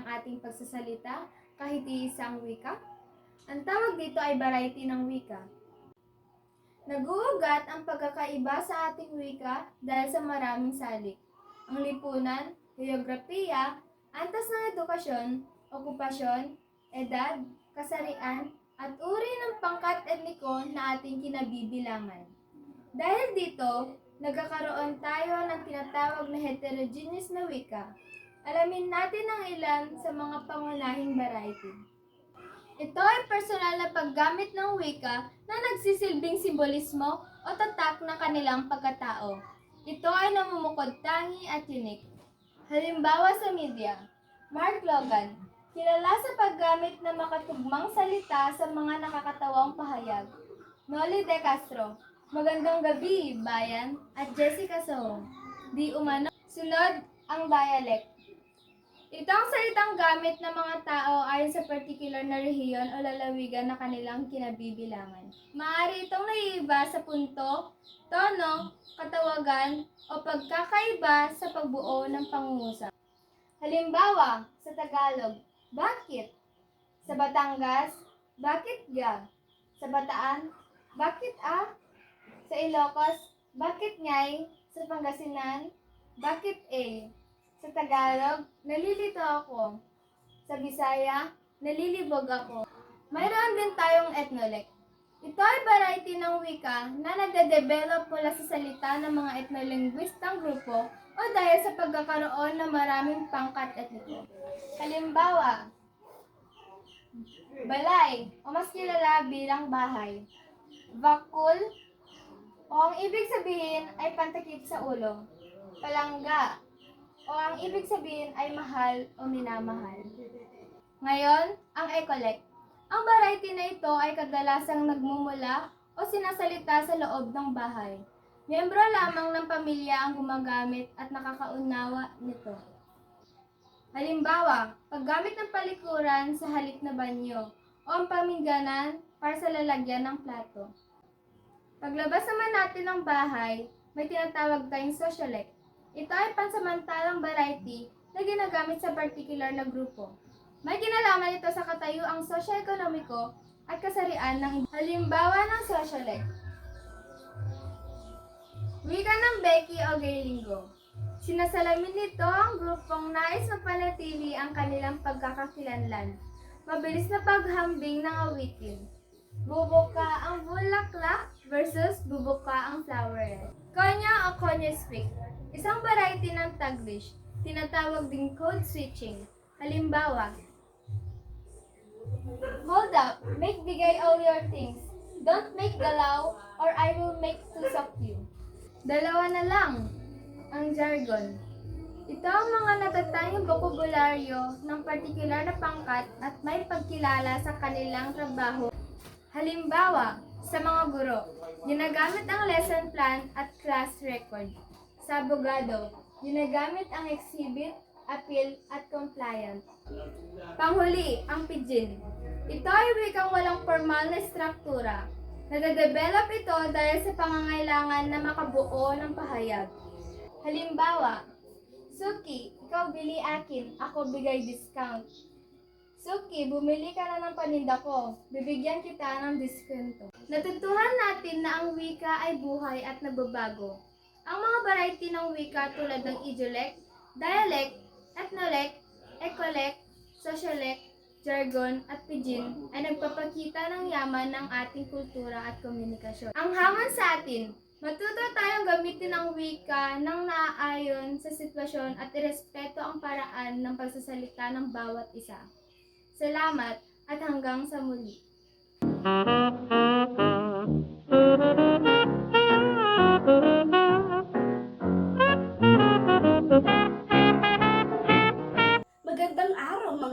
ng ating pagsasalita kahit iisa wika? Ang tawag dito ay variety ng wika. Naguugat ang pagkakaiba sa ating wika dahil sa maraming salik. Ang lipunan, geografiya, antas ng edukasyon, okupasyon, edad, kasarian, at uri ng pangkat etniko na ating kinabibilangan. Dahil dito, nagkakaroon tayo ng tinatawag na heterogeneous na wika. Alamin natin ang ilan sa mga pangunahing variety. Ito ay personal na paggamit ng wika na nagsisilbing simbolismo o tatak ng kanilang pagkatao. Ito ay namumukod tangi at unique. Halimbawa sa media, Mark Logan, kilala sa paggamit ng makatugmang salita sa mga nakakatawang pahayag. Noli De Castro, Magandang gabi, bayan, at Jessica Soho. Di umano, sunod ang dialect. Ito ang salitang gamit ng mga tao ayon sa particular na rehiyon o lalawigan na kanilang kinabibilangan. Maaari itong naiiba sa punto, tono, katawagan, o pagkakaiba sa pagbuo ng pangungusap. Halimbawa, sa Tagalog, bakit? Sa Batangas, bakit ga? Sa Bataan, bakit ah? Sa Ilocos, bakit ngay? Sa Pangasinan, bakit eh? Sa Tagalog, nalilito ako. Sa Bisaya, nalilibog ako. Mayroon din tayong etnolek. Ito ay variety ng wika na nagde-develop mula sa salita ng mga etnolinguistang grupo o dahil sa pagkakaroon ng maraming pangkat etniko. Halimbawa, balay o mas kilala bilang bahay. Bakul o ang ibig sabihin ay pantakip sa ulo. Palangga o ang ibig sabihin ay mahal o minamahal. Ngayon, ang ecolect. Ang variety na ito ay kadalasang nagmumula o sinasalita sa loob ng bahay. Miyembro lamang ng pamilya ang gumagamit at nakakaunawa nito. Halimbawa, paggamit ng palikuran sa halip na banyo o ang pamingganan para sa lalagyan ng plato. Paglabas naman natin ng bahay, may tinatawag tayong socialite. Ito ay pansamantalang variety na ginagamit sa particular na grupo. May kinalaman ito sa katayuang sosyo-ekonomiko at kasarian ng halimbawa ng socialite. Wika ng Becky o Gaylinggo. Sinasalamin nito ang grupong nais mapanatili ang kanilang pagkakakilanlan. Mabilis na paghambing ng awitin. Bubuka ang bulaklak versus bubuka ang flower. Konya o Konya speak. Isang variety ng Taglish. Tinatawag ding code switching. Halimbawa, Hold up, make bigay all your things. Don't make galaw or I will make of you. Dalawa na lang ang jargon. Ito ang mga natatanging bokabularyo ng partikular na pangkat at may pagkilala sa kanilang trabaho Halimbawa, sa mga guro, ginagamit ang lesson plan at class record. Sa abogado, ginagamit ang exhibit, appeal, at compliant. Panghuli, ang pidgin. Ito ay wikang walang formal na struktura. Nade-develop ito dahil sa pangangailangan na makabuo ng pahayag. Halimbawa, Suki, ikaw bili akin, ako bigay discount. Suki, bumili ka na ng paninda ko. Bibigyan kita ng diskwento. Natutuhan natin na ang wika ay buhay at nagbabago. Ang mga variety ng wika tulad ng idiolect, dialect, ethnolect, ecolect, sociolect, jargon, at pidgin ay nagpapakita ng yaman ng ating kultura at komunikasyon. Ang hamon sa atin, matuto tayong gamitin ang wika ng naaayon sa sitwasyon at irespeto ang paraan ng pagsasalita ng bawat isa. Salamat at hanggang sa muli. Magandang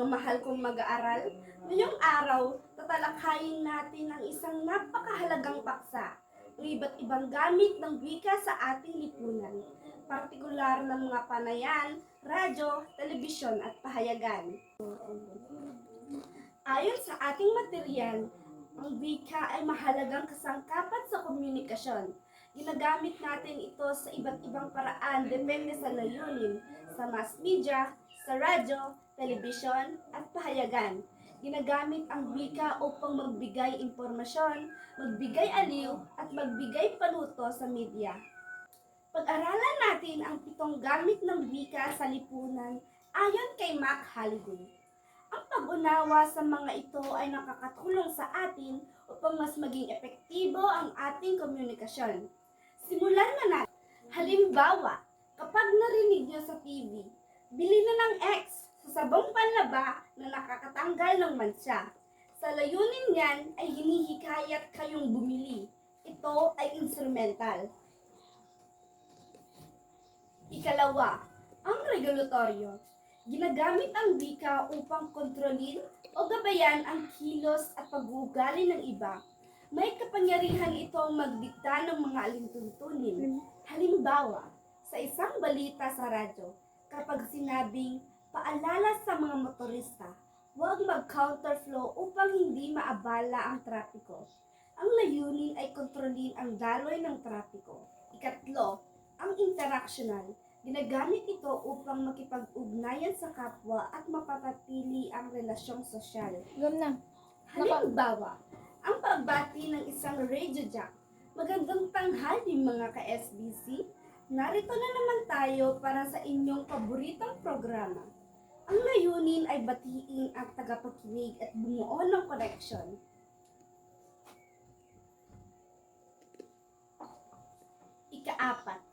mahal kong mag-aaral. Ngayong araw, tatalakayin natin ang isang napakahalagang paksa, ang iba't ibang gamit ng wika sa ating lipunan, partikular ng mga panayan, radyo, telebisyon at pahayagan. Ayon sa ating material, ang wika ay mahalagang kasangkapan sa komunikasyon. Ginagamit natin ito sa iba't ibang paraan depende sa layunin, sa mass media, sa radyo, telebisyon, at pahayagan. Ginagamit ang wika upang magbigay impormasyon, magbigay aliw, at magbigay panuto sa media. Pag-aralan natin ang pitong gamit ng wika sa lipunan ayon kay Mac Halliday. Ang pag-unawa sa mga ito ay nakakatulong sa atin upang mas maging epektibo ang ating komunikasyon. Simulan na natin. Halimbawa, kapag narinig nyo sa TV, bili na ng X sa sabong panlaba na nakakatanggal ng mansya. Sa layunin niyan ay hinihikayat kayong bumili. Ito ay instrumental. Ikalawa, ang regulatoryo. Ginagamit ang wika upang kontrolin o gabayan ang kilos at pag-uugali ng iba. May kapangyarihan itong magdikta ng mga alintuntunin. Halimbawa, sa isang balita sa radyo, kapag sinabing paalala sa mga motorista, huwag mag-counterflow upang hindi maabala ang trapiko. Ang layunin ay kontrolin ang daloy ng trapiko. Ikatlo, ang interactional. Ginagamit ito upang makipag-ugnayan sa kapwa at mapatatili ang relasyong sosyal. Gum na. Halimbawa, ang pagbati ng isang radio jack. Magandang tanghali mga ka-SBC. Narito na naman tayo para sa inyong paboritong programa. Ang layunin ay batiin ang tagapakinig at bumuo ng connection. Ikaapat,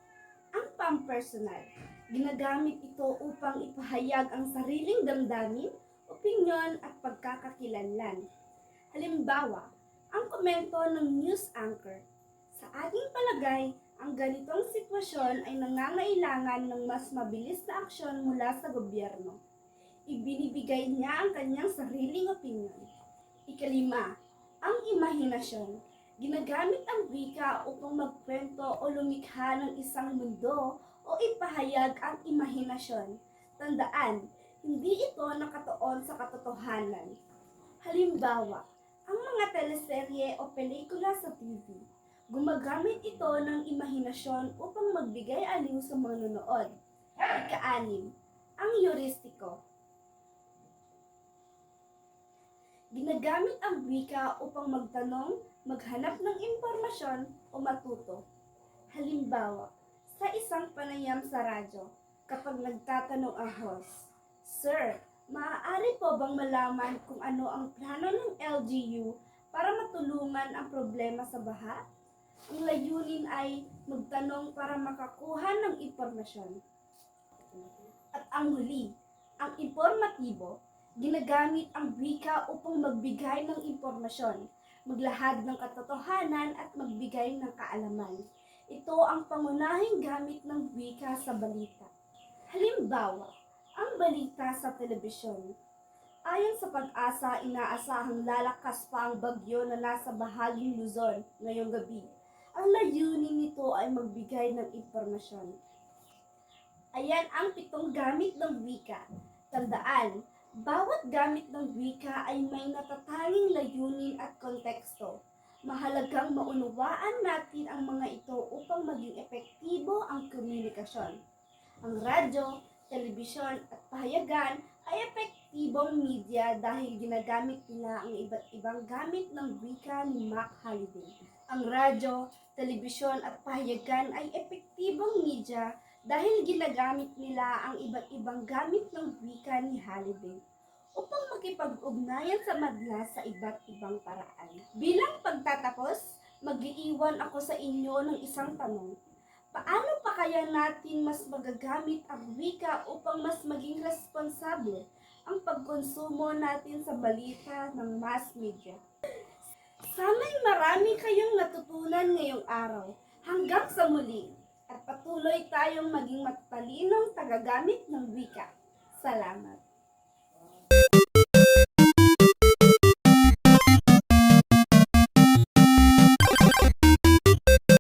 ang pampersonal. Ginagamit ito upang ipahayag ang sariling damdamin, opinyon at pagkakakilanlan. Halimbawa, ang komento ng news anchor. Sa ating palagay, ang ganitong sitwasyon ay nangangailangan ng mas mabilis na aksyon mula sa gobyerno. Ibinibigay niya ang kanyang sariling opinyon. Ikalima, ang imahinasyon. Ginagamit ang wika upang magkwento o lumikha ng isang mundo o ipahayag ang imahinasyon. Tandaan, hindi ito nakatuon sa katotohanan. Halimbawa, ang mga teleserye o pelikula sa TV. Gumagamit ito ng imahinasyon upang magbigay aliw sa mga nanonood. Ikaanim, ang heuristiko. Ginagamit ang wika upang magtanong, maghanap ng impormasyon o matuto. Halimbawa, sa isang panayam sa radyo, kapag nagtatanong ang host, Sir, maaari po bang malaman kung ano ang plano ng LGU para matulungan ang problema sa baha? Ang layunin ay magtanong para makakuha ng impormasyon. At ang huli, ang informatibo, ginagamit ang wika upang magbigay ng impormasyon, maglahad ng katotohanan at magbigay ng kaalaman. Ito ang pangunahing gamit ng wika sa balita. Halimbawa, ang balita sa telebisyon. Ayon sa pag-asa, inaasahang lalakas pa ang bagyo na nasa bahaging Luzon ngayong gabi. Ang layunin nito ay magbigay ng impormasyon. Ayan ang pitong gamit ng wika. Tandaan, bawat gamit ng wika ay may natatanging layunin at konteksto. Mahalagang maunawaan natin ang mga ito upang maging epektibo ang komunikasyon. Ang radyo, telebisyon at pahayagan ay epektibong media dahil ginagamit nila ang iba't ibang gamit ng wika ni Mac Halliday. Ang radyo, telebisyon at pahayagan ay epektibong media dahil ginagamit nila ang iba't ibang gamit ng wika ni Halliday upang makipag-ugnayan sa madla sa iba't ibang paraan. Bilang pagtatapos, mag-iiwan ako sa inyo ng isang tanong. Paano pa kaya natin mas magagamit ang wika upang mas maging responsable ang pagkonsumo natin sa balita ng mass media? Sana'y marami kayong natutunan ngayong araw. Hanggang sa muli at patuloy tayong maging matalinong tagagamit ng wika. Salamat.